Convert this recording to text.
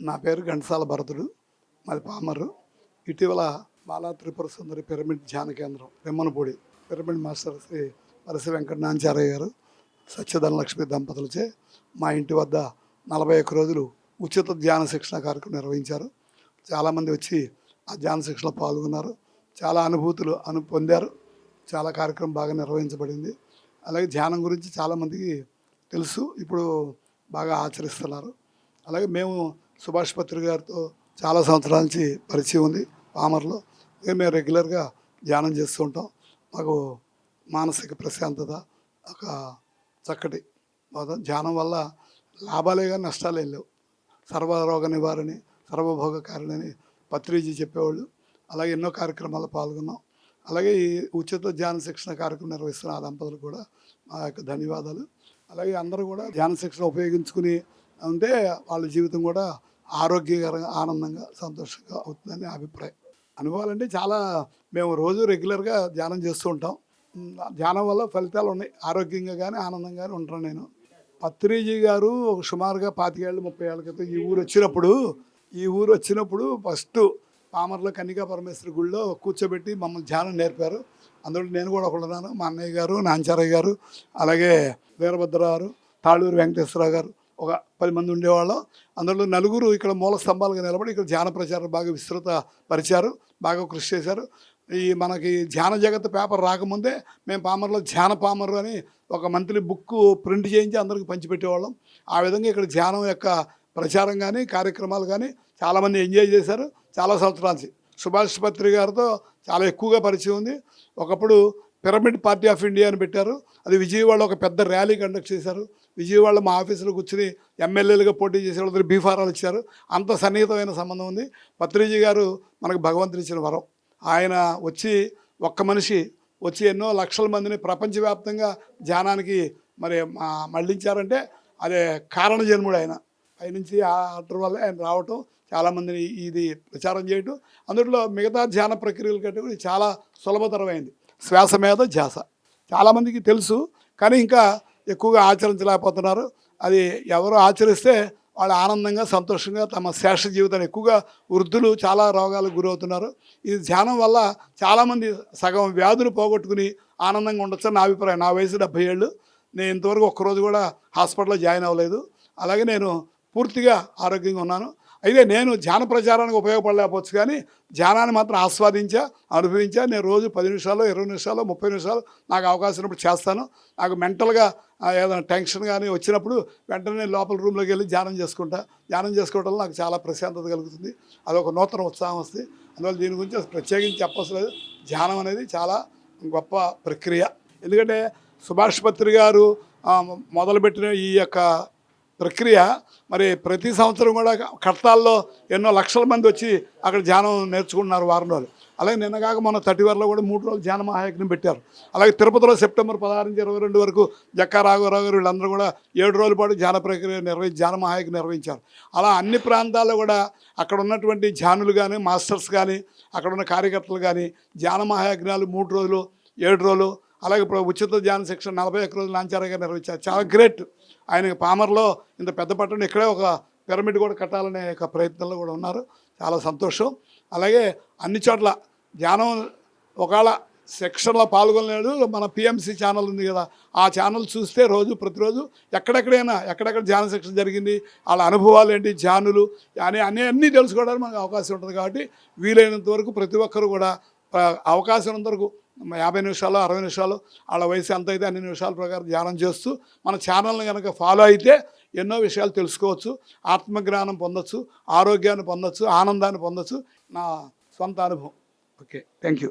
నా పేరు ఘంటసాల భరతుడు మాది పామరు ఇటీవల బాలా త్రిపుర సుందరి పిరమిడ్ ధ్యాన కేంద్రం రెమ్మనపూడి పిరమిడ్ మాస్టర్ శ్రీ వరసి వెంకట నాంచారయ్య గారు సత్యధన లక్ష్మి దంపతులచే మా ఇంటి వద్ద నలభై ఒక్క రోజులు ఉచిత ధ్యాన శిక్షణ కార్యక్రమం నిర్వహించారు. చాలామంది వచ్చి ఆ ధ్యాన శిక్షణలో పాల్గొన్నారు. చాలా అనుభూతులు అను పొందారు. చాలా కార్యక్రమం బాగా నిర్వహించబడింది. అలాగే ధ్యానం గురించి చాలామందికి తెలుసు. ఇప్పుడు బాగా ఆచరిస్తున్నారు. అలాగే మేము సుభాష్ పత్రి గారితో చాలా సంవత్సరాల నుంచి పరిచయం ఉంది పామర్లో. మేము రెగ్యులర్గా ధ్యానం చేస్తూ ఉంటాం. మాకు మానసిక ప్రశాంతత ఒక చక్కటి ధ్యానం వల్ల లాభాలే కానీ నష్టాలే లేవు. సర్వరోగ నివారణి సర్వభోగ కారణని పత్రిజీ చెప్పేవాళ్ళు. అలాగే ఎన్నో కార్యక్రమాల్లో పాల్గొన్నాం. అలాగే ఈ ఉచిత ధ్యాన శిక్షణ కార్యక్రమం నిర్వహిస్తున్న ఆ దంపతులు కూడా మా యొక్క ధన్యవాదాలు. అలాగే అందరూ కూడా ధ్యాన శిక్షణ ఉపయోగించుకుని ఉంటే వాళ్ళ జీవితం కూడా ఆరోగ్యకరంగా ఆనందంగా సంతోషంగా అవుతుందని నా అభిప్రాయం. అనుభవాలు అంటే చాలా మేము రోజు రెగ్యులర్గా ధ్యానం చేస్తూ ఉంటాం. ధ్యానం వల్ల ఫలితాలు ఉన్నాయి. ఆరోగ్యంగా కానీ ఆనందంగా కానీ ఉంటాను నేను. పత్రిజీ గారు ఒక సుమారుగా పాతికేళ్ళు ముప్పై ఏళ్ళ క్రితం ఈ ఊరు వచ్చినప్పుడు ఈ ఊరు వచ్చినప్పుడు ఫస్ట్ పామర్లో కన్నికా పరమేశ్వరి గుళ్ళో కూర్చోబెట్టి మమ్మల్ని ధ్యానం నేర్పారు. అందులో నేను కూడా ఒకడున్నాను మా అన్నయ్య గారు నాంచారయ్య గారు అలాగే వీరభద్ర గారు తాళూరు వెంకటేశ్వరరావు గారు. ఒక పది మంది ఉండేవాళ్ళం. అందులో నలుగురు ఇక్కడ మూల స్తంభాలుగా నిలబడి ఇక్కడ ధ్యాన ప్రచారం బాగా విస్తృత పరిచారు బాగా కృషి చేశారు. ఈ మనకి ధ్యాన జగత్ పేపర్ రాకముందే మేము పామర్లో ధ్యాన పామరు అని ఒక మంత్లీ బుక్ ప్రింట్ చేయించి అందరికి పంచిపెట్టేవాళ్ళం. ఆ విధంగా ఇక్కడ ధ్యానం యొక్క ప్రచారం కానీ కార్యక్రమాలు కానీ చాలామంది ఎంజాయ్ చేశారు. చాలా సంవత్సరాల నుంచి. సుభాష్ పత్రి గారితో చాలా ఎక్కువగా పరిచయం ఉంది. ఒకప్పుడు పిరమిడ్ పార్టీ ఆఫ్ ఇండియా అని పెట్టారు. అది విజయవాడలో ఒక పెద్ద ర్యాలీ కండక్ట్ చేశారు. విజయవాడలో మా ఆఫీసులో కూర్చుని ఎమ్మెల్యేలుగా పోటీ చేసే వాళ్ళకి బీఫారాలు ఇచ్చారు. అంత సన్నిహితమైన సంబంధం ఉంది. పత్రిజీ గారు మనకు భగవంతుని ఇచ్చిన వరం. ఆయన వచ్చి ఒక్క మనిషి వచ్చి ఎన్నో లక్షల మందిని ప్రపంచవ్యాప్తంగా ధ్యానానికి మరి మళ్ళించారంటే అదే కారణ జన్ముడు ఆయన. పైనుంచి ఆ ఆర్డర్ వల్ల ఆయన రావటం చాలామందిని ఇది ప్రచారం చేయటం. అందులో మిగతా ధ్యాన ప్రక్రియల కంటే కూడా చాలా సులభతరమైంది. శ్వాస మీద ధ్యాస. చాలామందికి తెలుసు కానీ ఇంకా ఎక్కువగా ఆచరించలేకపోతున్నారు. అది ఎవరు ఆచరిస్తే వాళ్ళు ఆనందంగా సంతోషంగా తమ శేష జీవితాన్ని ఎక్కువగా వృద్ధులు చాలా రోగాలకు గురవుతున్నారు. ఈ ధ్యానం వల్ల చాలామంది సగం వ్యాధులు పోగొట్టుకుని ఆనందంగా ఉండొచ్చు నా అభిప్రాయం. నా వయసు డెబ్బై ఏళ్ళు. నేను ఇంతవరకు ఒక్కరోజు కూడా హాస్పిటల్లో జాయిన్ అవ్వలేదు. అలాగే నేను పూర్తిగా ఆరోగ్యంగా ఉన్నాను. అయితే నేను ధ్యాన ప్రచారానికి ఉపయోగపడలేకపోవచ్చు కానీ ధ్యానాన్ని మాత్రం ఆస్వాదించా అనుభవించా. నేను రోజు పది నిమిషాలు ఇరవై నిమిషాలు ముప్పై నిమిషాలు నాకు అవకాశం ఉన్నప్పుడు చేస్తాను. నాకు మెంటల్గా ఏదైనా టెన్షన్ కానీ వచ్చినప్పుడు వెంటనే లోపల రూమ్లోకి వెళ్ళి ధ్యానం చేసుకుంటా. ధ్యానం చేసుకోవడం నాకు చాలా ప్రశాంతత కలుగుతుంది. అదొక నూతన ఉత్సాహం వస్తుంది. అందువల్ల దీని గురించి అసలు ప్రత్యేకించి చెప్పవలసిన లేదు. ధ్యానం అనేది చాలా గొప్ప ప్రక్రియ. ఎందుకంటే సుభాష్ పత్రి గారు మొదలుపెట్టిన ఈ యొక్క ప్రక్రియ. మరి ప్రతి సంవత్సరం కూడా కట్టాల్లో ఎన్నో లక్షల మంది వచ్చి అక్కడ ధ్యానం నేర్చుకుంటున్నారు వారం రోజులు. అలాగే నిన్నగాక మొన్న థర్టీవర్లో కూడా మూడు రోజులు ధ్యాన మహాయజ్ఞం పెట్టారు. అలాగే తిరుపతిలో సెప్టెంబర్ పదహారు నుంచి ఇరవై రెండు వరకు జక్కా రాఘవరావు గారు వీళ్ళందరూ కూడా ఏడు రోజుల పాటు ధ్యాన ప్రక్రియ నిర్వహించి ధ్యాన మహాయజ్ఞం నిర్వహించారు. అలా అన్ని ప్రాంతాల్లో కూడా అక్కడ ఉన్నటువంటి ధ్యానులు కానీ మాస్టర్స్ కానీ అక్కడ ఉన్న కార్యకర్తలు కానీ ధ్యాన మహాయజ్ఞాలు మూడు రోజులు ఏడు రోజులు అలాగే ఇప్పుడు ఉచిత ధ్యాన శిక్షణ నలభై ఒక్క రోజులు నిర్వహించారు. చాలా గ్రేట్. ఆయన పామర్లో ఇంత పెద్ద పట్టణం ఇక్కడే ఒక పిరమిడ్ కూడా కట్టాలనే ఒక ప్రయత్నంలో కూడా ఉన్నారు. చాలా సంతోషం. అలాగే అన్ని చోట్ల ధ్యానం ఒకవేళ శిక్షణలో పాల్గొనలేడు మన పిఎంసి ఛానల్ ఉంది కదా ఆ ఛానల్ చూస్తే రోజు ప్రతిరోజు ఎక్కడెక్కడైనా ఎక్కడెక్కడ ధ్యాన శిక్షణ జరిగింది వాళ్ళ అనుభవాలు ఏంటి ధ్యానులు అని అన్నీ అన్నీ తెలుసుకోవడానికి మనకు అవకాశం ఉంటుంది కాబట్టి వీలైనంత వరకు ప్రతి ఒక్కరు కూడా అవకాశం ఉన్నంత యాభై నిమిషాలు అరవై నిమిషాలు వాళ్ళ వయసు ఎంత అయితే అన్ని నిమిషాల ప్రకారం ధ్యానం చేస్తూ మన ఛానల్ని కనుక ఫాలో అయితే ఎన్నో విషయాలు తెలుసుకోవచ్చు. ఆత్మజ్ఞానం పొందొచ్చు ఆరోగ్యాన్ని పొందొచ్చు ఆనందాన్ని పొందొచ్చు. నా సొంత అనుభవం. Okay thank you